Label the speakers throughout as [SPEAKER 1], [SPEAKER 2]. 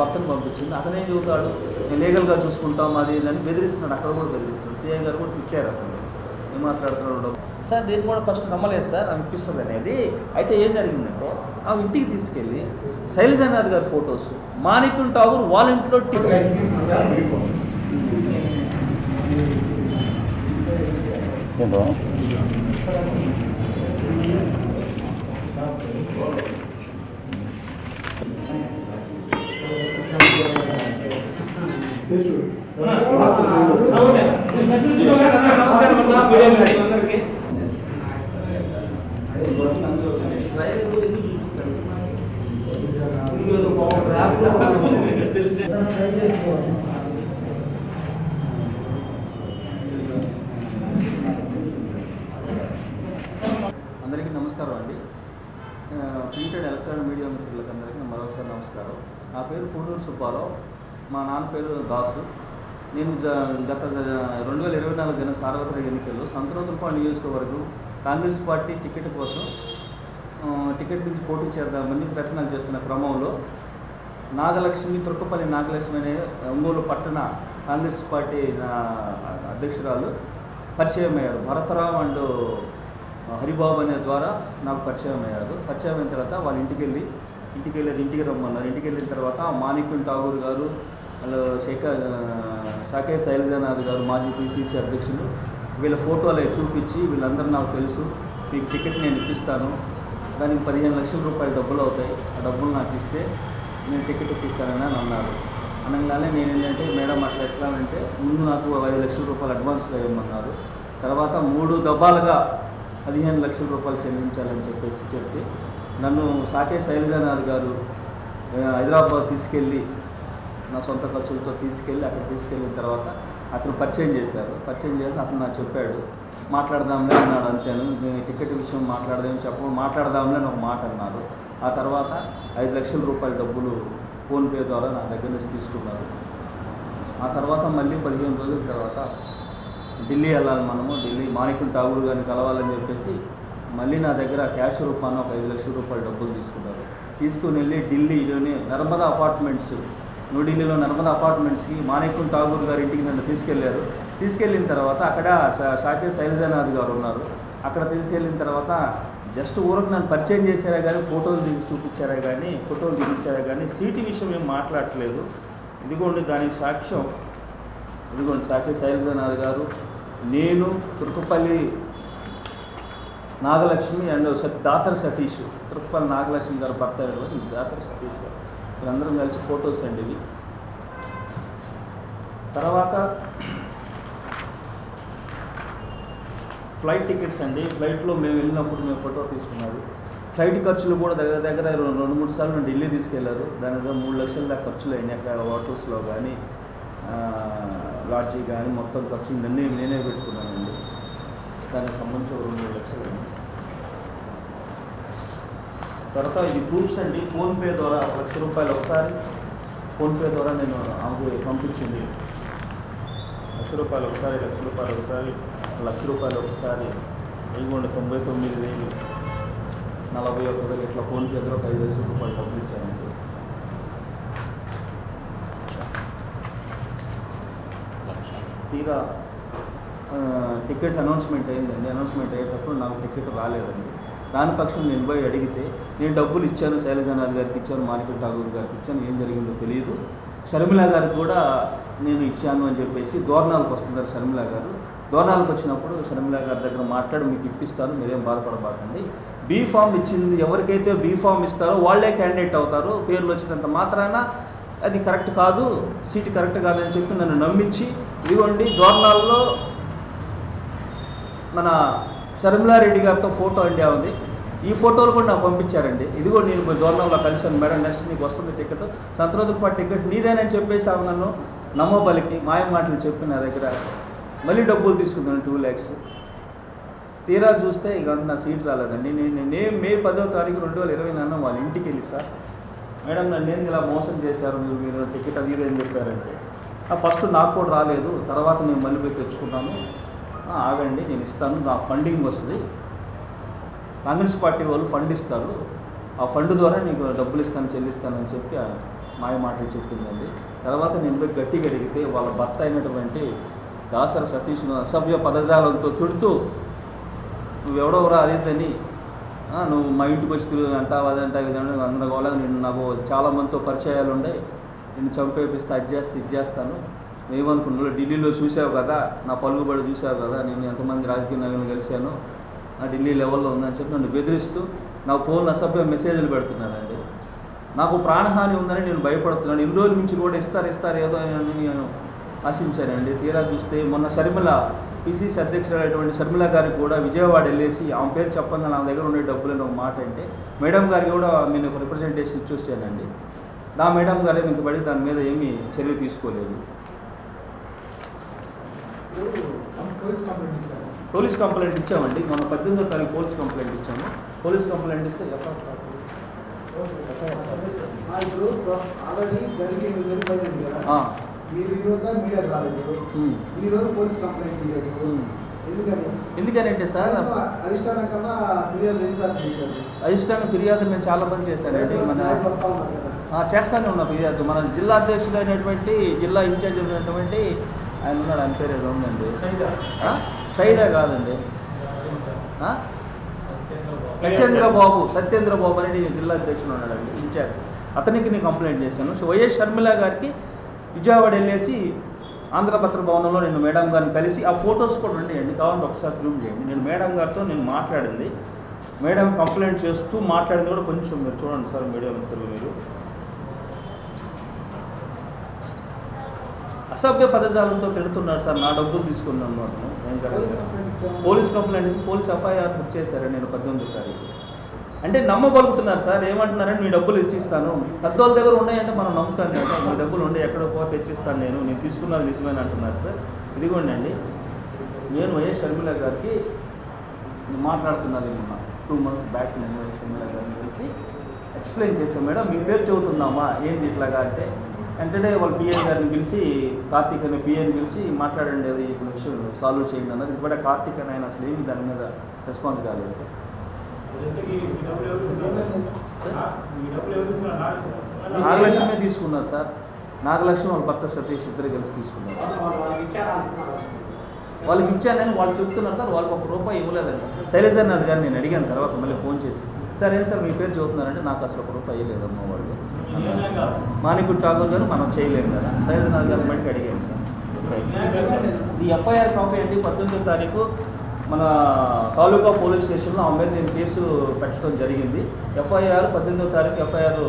[SPEAKER 1] భర్తను పంపించింది. అతనే చెబుతాడు? నేను లీగల్గా చూసుకుంటాం అది అని బెదిరిస్తున్నాడు. అక్కడ కూడా బెదిరిస్తున్నాడు. సిఐ గారు కూడా తిట్టారు అతను ఏం మాట్లాడుతున్నాడు? సార్ నేను కూడా ఫస్ట్ నమ్మలేదు సార్. అనిపిస్తుంది అనేది. అయితే ఏం జరిగిందంటే ఆ ఇంటికి తీసుకెళ్ళి శైలజానాథ్ గారి ఫొటోస్ మాణిక్యం ఠాగూర్ వాళ్ళ ఇంట్లో అందరికీ. నమస్కారం అండి. ప్రింటెడ్ ఎలక్ట్రానిక్ మీడియా మిత్రులకు అందరికీ మరొకసారి నమస్కారం. నా పేరు పూర్ణూరు సుబ్బారావు. మా నాన్న పేరు దాసు. నేను గత రెండు వేల ఇరవై నాలుగు జన సార్వత్రిక ఎన్నికల్లో సంతనోతులపాడు నియోజకవర్గం కాంగ్రెస్ పార్టీ టికెట్ కోసం టికెట్ నుంచి పోటీ చేద్దామని ప్రయత్నాలు చేస్తున్న క్రమంలో నాగలక్ష్మి తుర్కపల్లి నాగలక్ష్మి అనే ఒంగోలు పట్టణ కాంగ్రెస్ పార్టీ నా- అధ్యక్షురాలు పరిచయం అయ్యారు భరతరావు అండ్ హరిబాబు అనే ద్వారా నాకు పరిచయం అయ్యారు పరిచయం అయిన తర్వాత వాళ్ళ ఇంటికి వెళ్ళి ఇంటికి వెళ్ళారు ఇంటికి రమ్మన్నారు. ఇంటికి వెళ్ళిన తర్వాత మాణిక్యం ఠాగూర్ గారు వాళ్ళు శేఖర్ షాకే శైలజానాథ్ గారు మాజీ పిసిసి అధ్యక్షులు. వీళ్ళ ఫోటోలు చూపించి వీళ్ళందరూ నాకు తెలుసు. మీకు టికెట్ నేను ఇప్పిస్తాను. దానికి పదిహేను లక్షల రూపాయలు డబ్బులు అవుతాయి. ఆ డబ్బులు నాకు ఇస్తే నేను టికెట్ ఇప్పిస్తానని అని అన్నారు. అనగానే నేను ఏంటంటే మేడం అట్లా ఎట్లా అంటే ముందు నాకు ఐదు లక్షల రూపాయలు అడ్వాన్స్గా ఇవ్వమన్నారు. తర్వాత మూడు దబ్బాలుగా పదిహేను లక్షల రూపాయలు చెల్లించాలని చెప్పేసి చెప్పి నన్ను సాకే శైలజానాథ్ గారు హైదరాబాద్ తీసుకెళ్ళి నా సొంత ఖర్చులతో తీసుకెళ్ళి అక్కడ తీసుకెళ్ళిన తర్వాత అతను పరిచయం చేశారు. పరిచయం చేసి అతను నాకు చెప్పాడు మాట్లాడదాంలే అన్నాడు. అంతేను? నేను టికెట్ విషయం మాట్లాడదాం చెప్పడం మాట్లాడదాంలే అని ఒక మాట అన్నారు. ఆ తర్వాత ఐదు లక్షల రూపాయల డబ్బులు ఫోన్పే ద్వారా నా దగ్గర నుంచి తీసుకున్నారు. ఆ తర్వాత మళ్ళీ పదిహేను రోజుల తర్వాత ఢిల్లీ వెళ్ళాలి మనము. ఢిల్లీ మాణిక్యం ఠాగూర్ గారిని కలవాలని చెప్పేసి మళ్ళీ నా దగ్గర క్యాష్ రూపాన ఒక ఐదు లక్షల రూపాయల డబ్బులు తీసుకున్నారు. తీసుకుని వెళ్ళి ఢిల్లీలోని నర్మదా అపార్ట్మెంట్స్ న్యూఢిల్లీలో నర్మదా అపార్ట్మెంట్స్కి మాణిక్యం ఠాగూర్ గారి ఇంటికి నన్ను తీసుకెళ్ళారు. తీసుకెళ్ళిన తర్వాత అక్కడ షాకే శైలజానాథ్ గారు ఉన్నారు. అక్కడ తీసుకెళ్ళిన తర్వాత జస్ట్ ఊరకు నన్ను పరిచయం చేశారా కానీ ఫోటోలు దిగి చూపించారా కానీ ఫోటోలు దిగించారా కానీ సీటు విషయం ఏం మాట్లాడట్లేదు. ఇదిగోండి దానికి సాక్ష్యం. ఇదిగోండి సాకే శైలజనాథ్ గారు. నేను తుర్కపల్లి నాగలక్ష్మి అండ్ సత్ దాసరి సతీష్. తుర్కపల్లి నాగలక్ష్మి గారు భర్త దాసరి సతీష్ గారు. వీళ్ళందరం కలిసి ఫొటోస్ అండి ఇవి. తర్వాత ఫ్లైట్ టికెట్స్ అండి. ఫ్లైట్లో మేము వెళ్ళినప్పుడు మేము ఫోటో తీసుకున్నారు ఫ్లైట్ ఖర్చులు కూడా దగ్గర దగ్గర రెండు మూడు సార్లు ఢిల్లీ తీసుకెళ్ళారు. దాని దగ్గర మూడు లక్షల దాకా ఖర్చులు అయినాయి అక్కడ హోటల్స్లో కానీ లాడ్జీ కానీ మొత్తం ఖర్చులు నిన్నే నేనే పెట్టుకున్నానండి. దానికి సంబంధించి ఒక రెండు మూడు లక్షలు. తర్వాత ఈ ప్రూఫ్స్ అండి ఫోన్పే ద్వారా లక్ష రూపాయలు ఒకసారి ఫోన్పే ద్వారా నేను ఆమెకు పంపించింది. లక్ష రూపాయలు ఒకసారి లక్ష రూపాయలు ఒకసారి లక్ష రూపాయలు ఒకసారి ఇదిగోండి తొంభై తొమ్మిది వేలు నలభై ఒక్క వేలు ఇట్లా ఫోన్పే ద్వారా ఒక ఐదు లక్షల రూపాయలు పంపించాను అండి తీరా టికెట్ అనౌన్స్మెంట్ అయిందండి. అనౌన్స్మెంట్ అయ్యేటప్పుడు నాకు టికెట్ రాలేదండి. రాని పక్షం నేను పోయి అడిగితే నేను డబ్బులు ఇచ్చాను శైలజనాథ్ గారికి ఇచ్చాను మాణిక్యం ఠాగూర్ గారికి ఇచ్చాను ఏం జరిగిందో తెలియదు షర్మిల గారికి కూడా నేను ఇచ్చాను అని చెప్పేసి దోర్నాలకు వస్తున్నారు షర్మిల గారు. దోర్నాలకు వచ్చినప్పుడు షర్మిల గారి దగ్గర మాట్లాడి మీకు ఇప్పిస్తాను మీరేం బాధపడబాకండి. బీ ఫామ్ ఇచ్చింది ఎవరికైతే బీ ఫామ్ ఇస్తారో వాళ్ళే క్యాండిడేట్ అవుతారు. పేర్లు వచ్చినంత మాత్రాన అది కరెక్ట్ కాదు సీట్ కరెక్ట్ కాదని చెప్పి నన్ను నమ్మించి ఇదిగోండి దోర్నాల్లో మన షర్మిలారెడ్డి గారితో ఫోటో ఇండియా ఉంది. ఈ ఫోటోలు కూడా నాకు పంపించారండి. ఇదిగో నేను దూరంలో కలిశాను. మేడం నెక్స్ట్ నీకు వస్తుంది టికెట్ సంతరోజుకు పాటు టికెట్ నీదేనని చెప్పేసి ఆమె నన్ను నమ్మబలికి మాయ మాటలు చెప్పి నా దగ్గర మళ్ళీ డబ్బులు తీసుకున్నాను టూ ల్యాక్స్ తీరా చూస్తే ఇక అంత నా సీట్ రాలేదండి. నేను నేను మే పదో తారీఖు రెండు వేల ఇరవై నాన్న వాళ్ళ ఇంటికి వెళ్ళి సార్. మేడం నన్ను నేను ఇలా మోసం చేశారు? మీరు మీరు టికెట్ అది ఇది అని చెప్పారంటే. ఆ ఫస్ట్ నాకు కూడా రాలేదు. తర్వాత నేను మళ్ళీ పోయి తెచ్చుకున్నాను. ఆగండి నేను ఇస్తాను నా ఫండింగ్ వస్తుంది. కాంగ్రెస్ పార్టీ వాళ్ళు ఫండ్ ఇస్తారు. ఆ ఫండ్ ద్వారా నీకు డబ్బులు ఇస్తాను అని చెప్పి మాయ మాటలు చెప్పిందండి. తర్వాత నేను పోయి గట్టిగా అడిగితే వాళ్ళ భర్త అయినటువంటి దాసర సతీష్ను అసభ్య పదజాలంతో తిడుతూ నువ్వెవడోవరా రా అదేదని నువ్వు మా ఇంటికి వచ్చి తిరుగు అంటావు అదంటావు ఇదంటే గందరగోళంగా నేను నాకు చాలామందితో పరిచయాలు ఉండే. నేను చంపేపిస్తే అది చేస్తే ఇది చేస్తాను. ఏమనుకున్నావు ఢిల్లీలో చూసావు కదా నా పలుకుబడి చూసావు కదా నేను ఎంతమంది రాజకీయ నాయకులను కలిశాను ఆ ఢిల్లీ లెవెల్లో ఉందని చెప్పి నన్ను బెదిరిస్తూ నా ఫోన్ అసభ్య మెసేజ్లు పెడుతున్నానండి. నాకు ప్రాణహాని ఉందని నేను భయపడుతున్నాను. ఇన్ని రోజుల నుంచి కూడా ఇస్తారు ఇస్తారు ఏదో అని నేను ఆశించానండి. తీరా చూస్తే మొన్న షర్మిల పిసిసి అధ్యక్షుడైనటువంటి షర్మిల గారికి కూడా విజయవాడ వెళ్ళేసి ఆమె పేరు చెప్పంగా నా దగ్గర ఉండే డబ్బులు అని ఒక మాట అంటే మేడం గారికి కూడా నేను ఒక రిప్రజెంటేషన్ ఇచ్చి వచ్చానండి. నా మేడం గారే ఇంత పడి దాని మీద ఏమీ చర్య తీసుకోలేదు.
[SPEAKER 2] పోలీస్ కంప్లైంట్
[SPEAKER 1] ఇచ్చామండి. మొన్న పద్దెనిమిదో తారీఖు పోలీస్ కంప్లైంట్ ఇచ్చాము. పోలీస్ కంప్లైంట్ ఇస్తే ఎందుకనంటే సార్
[SPEAKER 2] అధిష్టానం కన్నా ఫిర్యాదు
[SPEAKER 1] నేను చాలా మంది చేశానండి. మన చేస్తానే ఉన్నా ఫిర్యాదు. మన జిల్లా అధ్యక్షుడు అయినటువంటి జిల్లా ఇన్ఛార్జ్ అయినటువంటి ఆయన ఉన్నాడు ఆయన పేరు ఏదో ఉందండి. సైడా కాదండి. ఆ? సత్యేంద్ర బాబు సత్యేంద్ర బాబు అనేది జిల్లా అధ్యక్షుడు ఉన్నాడండి ఇన్ఛార్జ్. అతనికి నేను కంప్లైంట్ చేశాను. సో వైఎస్ షర్మిల గారికి విజయవాడ వెళ్ళేసి ఆంధ్రపత్ర భవనంలో నేను మేడం గారిని కలిసి ఆ ఫొటోస్ కూడా ఉన్నాయండి. కావాలంటే ఒకసారి జూమ్ చేయండి. నేను మేడం గారితో నేను మాట్లాడింది. మేడం కంప్లైంట్ చేస్తూ మాట్లాడింది కూడా కొంచెం మీరు చూడండి సార్ మీడియా మిత్రులు మీరు. అసభ్య పదజాలంతో తిడుతున్నాడు సార్. నా డబ్బులు తీసుకున్నాను అతను ఏం
[SPEAKER 2] పోలీస్. కంప్లైంట్ ఇస్తే
[SPEAKER 1] పోలీస్ కంప్లైంట్ ఇచ్చి పోలీస్ ఎఫ్ఐఆర్ బుక్ చేశారు నేను పద్దెనిమిది తారీఖు. అంటే నమ్మబలుగుతున్నారు సార్. ఏమంటున్నారంటే మీ డబ్బులు ఇచ్చిస్తాను. పెద్దోళ్ళ దగ్గర ఉన్నాయంటే మనం నమ్ముతాం కదా సార్. మీ డబ్బులు ఉండే ఎక్కడ పోతే ఇచ్చిస్తాను నేను. నేను తీసుకున్నది నిజమేనా అంటున్నారు సార్. ఇదిగోండి అండి. నేను వైఎస్ షర్మిల గారికి నేను మాట్లాడుతున్నాను నిన్న. టూ మంత్స్ బ్యాక్ నేను వైఎస్ షర్మిల గారిని కలిసి ఎక్స్ప్లెయిన్ చేశాను. మేడం మీ పేరు చదువుతున్నామా ఏంటి ఇట్లాగా అంటే వెంటనే వాళ్ళ పిఎన్ గారిని పిలిచి కార్తీక్ అనే పిఎని పిలిచి మాట్లాడండి అది ఈ విషయం సాల్వ్ చేయండి అన్నారు. ఇంతపడే కార్తీక్ అని ఆయన అసలు ఏమి దాని మీద రెస్పాన్స్ కాలేదు సార్. నాగలక్ష్మి తీసుకున్నారు సార్. నాగలక్ష్మి వాళ్ళ భర్త సతీష్ ఇద్దరు కలిసి తీసుకున్నారు. వాళ్ళకి ఇచ్చానని వాళ్ళు చెప్తున్నారు సార్. వాళ్ళకి ఒక రూపాయి ఇవ్వలేదండి. శైలజానాథ్ గారిని నేను అడిగాను తర్వాత మళ్ళీ ఫోన్ చేసి సార్ ఏం సార్ మీ పేరు చదువుతున్నారంటే నాకు అసలు ఒక రూపాయి ఇవ్వలేదమ్మా వాళ్ళు. మాణికుట్ ఠాగూర్ గారు మనం చేయలేము కదా. శైలజానాథ్ గారు బట్టి అడిగాను సార్. ఈ ఎఫ్ఐఆర్ కాపీ అండి పద్దెనిమిదో తారీఖు మన తాలూకా పోలీస్ స్టేషన్లో ఆమె మీద నేను కేసు పెట్టడం జరిగింది. ఎఫ్ఐఆర్ పద్దెనిమిదో తారీఖు ఎఫ్ఐఆర్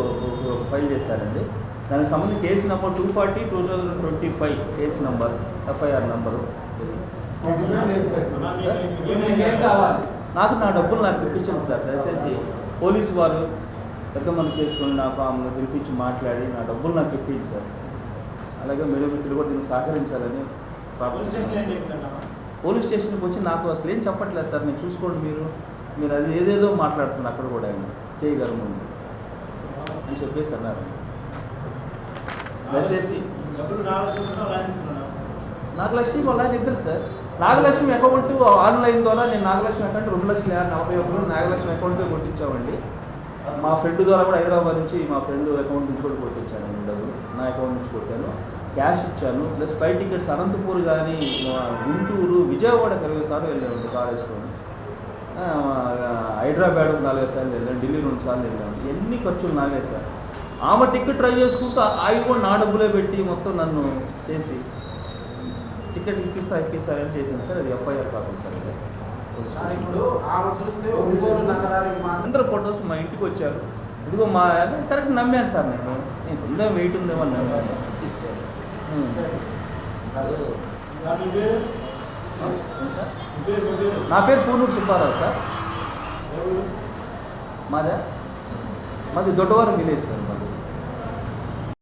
[SPEAKER 1] ఫైల్ చేశారండి. దానికి సంబంధించి case number two forty two thousand twenty five case number FIR number.
[SPEAKER 2] కావాలి
[SPEAKER 1] నాకు నా డబ్బులు నాకు ఇప్పించండి సార్. దయచేసి పోలీసు వారు పెద్ద మనసు చేసుకొని నాకు ఆమెను పిలిపించి మాట్లాడి నా డబ్బులు నాకు ఇప్పించి సార్ అలాగే మీరు మిత్రులు కూడా దీన్ని సహకరించాలని. పోలీస్ స్టేషన్కి వచ్చి నాకు అసలు ఏం చెప్పట్లేదు సార్ నేను చూసుకోండి మీరు. మీరు అది ఏదేదో మాట్లాడుతున్నారు అక్కడ కూడా ఆయన. చేయి గారు ముందు. అని చెప్పేసి అన్నారు. దయచేసి. నాగలక్ష్మి వాళ్ళ ఆయన ఇద్దరు సార్. నాగలక్ష్మి అకౌంట్ ఆన్లైన్ ద్వారా నేను నాగలక్ష్మి అకౌంట్ రెండు లక్షల యాభై నలభై ఒకరు నాగలక్ష్మి అకౌంట్పై కొట్టించామండి. మా ఫ్రెండ్ ద్వారా కూడా హైదరాబాద్ నుంచి మా ఫ్రెండ్ అకౌంట్ నుంచి కూడా కొట్టించాను డబ్బులు. నా అకౌంట్ నుంచి కొట్టాను. క్యాష్ ఇచ్చాను. ప్లస్ ఫ్లైట్ టికెట్స్ అనంతపూర్ కానీ గుంటూరు విజయవాడకి ఇరవై సార్లు వెళ్ళాను కార్ వేసుకొని హైదరాబాద్ ఒక నాలుగు సార్లు వెళ్ళాను. ఢిల్లీ రెండు సార్లు వెళ్ళాను. ఎన్ని ఖర్చులు నావే సార్ ఆమె టికెట్ ట్రై చేసుకుంటూ అవి కూడా నా డబ్బులే పెట్టి మొత్తం నన్ను చేసి టికెట్ ఇప్పిస్తా ఇప్పిస్తారని చేసింది సార్. అది ఎఫ్ఐఆర్ కాదు సార్ అది.
[SPEAKER 2] ఇప్పుడు ఆమె చూస్తే ఒంగోలు నగరానికి మాత్రం
[SPEAKER 1] అందరు ఫొటోస్ మా ఇంటికి వచ్చారు. ఇదిగో మా కరెక్ట్ నమ్మాను సార్ నేను. నేను ఉందే వెయిట్ ఉందేమో అని నమ్మాను. నా పేరు పూనూరు సుబ్బారావు సార్. మాదా? మాది దొడ్డవరం విలేజ్ సార్.